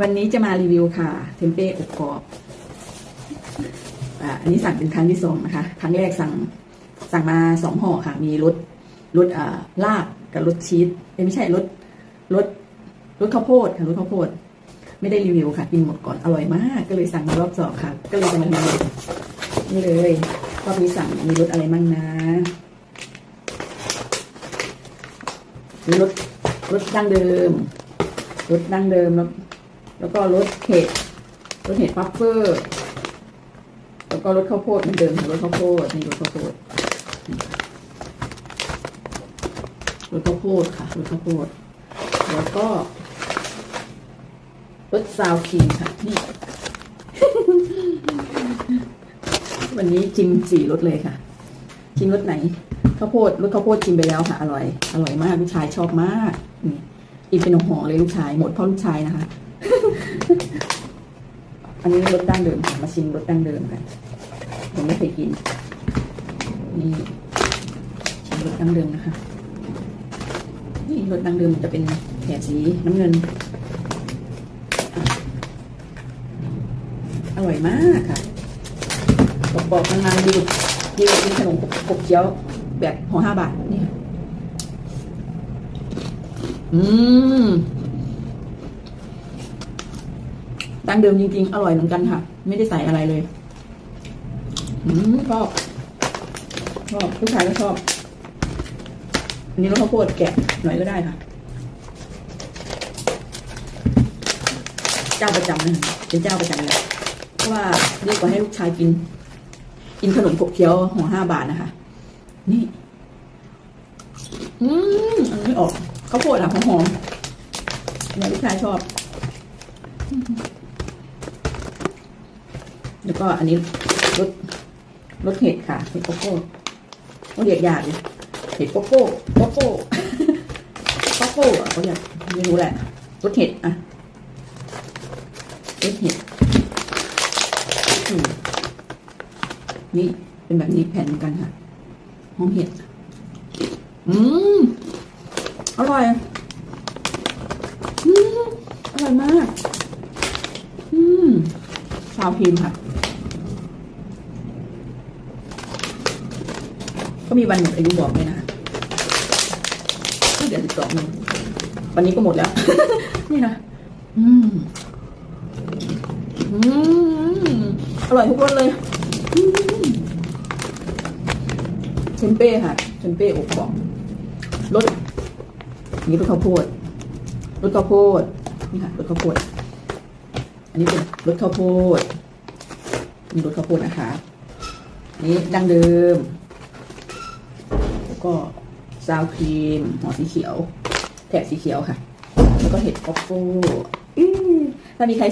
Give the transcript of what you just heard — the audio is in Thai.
วันนี้จะมารีวิวค่ะ เทมเป้อบกรอบอันนี้สั่งเป็นครั้งที่สองนะคะ ครั้งแรกสั่งสั่งมาสองห่อค่ะ มีรสรสลาบกับรสชีสเอไม่ใช่รสรสรสข้าวโพดค่ะรสข้าวโพด ไม่ได้รีวิวค่ะ กินหมดก่อนอร่อยมาก ก็เลยสั่งมารอบสองค่ะ ก็เลยจะมารีวิวนี่เลยรอบนี้สั่งมีรสอะไรมั่งนะมีรสรสดั้งเดิมรสดั้งเดิม แล้วก็รสเห็ดรสเห็ดพัฟเฟอร์ แล้วก็รสข้าวโพดเหมือนเดิมรสข้าวโพดนี่รสข้าวโพดรสข้าวโพดค่ะรสข้าวโพด แล้วก็รสซาวครีมค่ะนี่วันนี้ชิมสี่รสเลยค่ะ ชิมรสไหนข้าวโพดรสข้าวโพดชิมไปแล้วค่ะ อร่อย อร่อยมากลูกชายชอบมากนี่กินเป็นห่อเลยลูกชายหมดเพราะลูกชายนะคะ อันนี้รสดั้งเดิมค่ะมาชิมรสดั้งเดิมกันผมไม่เคยกิน นี่ชิมรสดั้งเดิมนะคะ นี่รสดั้งเดิมจะเป็นแถบสีน้ำเงิน อร่อยมากค่ะบอกๆนานๆดีดีกว่ากินขนมขบเคี้ยวแบบห่อห้าบาทนี่อืม ดั้งเดิมจริงๆ อร่อยเหมือนกันค่ะ ไม่ได้ใส่อะไรเลยอืมชอบชอบผู้ชายก็ชอบ อันนี้รสข้าวโพดแกะหน่อยก็ได้ค่ะเจ้าประจำนะเป็นเจ้าประจำเลยเพราะว่าเรียกว่าให้ลูกชายกิน กินขนมขบเคี้ยวหัวห้าบาทนะคะ นี่ อืมอันนี้ออกข้าวโพดอะหอมๆเนี่ยลูกชายชอบ แล้วก็อันนี้รสรสเห็ดค่ะเห็ดโกโก้เขาเรียกยากเลยเห็ดโกโก้โกโก้โกโก้อะเขาเรียกไม่รู้แหละรสเห็ดอะรสเห็ดอืมนี่เป็นแบบนี้แผ่นเหมือนกันค่ะหอมเห็ด อืมอร่อย อืมอร่อยมากาวพิมพ์ค่ะ ก็มีวันหมดอายุบอกเลยนะคะเดี๋ยวสิบสองหนึ่งวันนี้ก็หมดแล้ว นี่นะอืมอืมอร่อยทุกรสเลยอืมเชมเป้ค่ะเชมเป้อบกรอบรสนี่รสข้าวโพดรสข้าวโพดนี่ค่ะรสข้าวโพด อันนี้เป็นรสข้าวโพดมีรสข้าวโพดนะคะ นี่ดั้งเดิม แล้วก็ซาวครีมห่อสีเขียว แถบสีเขียวค่ะ แล้วก็เห็ดคอฟฟูถ้ามีใคร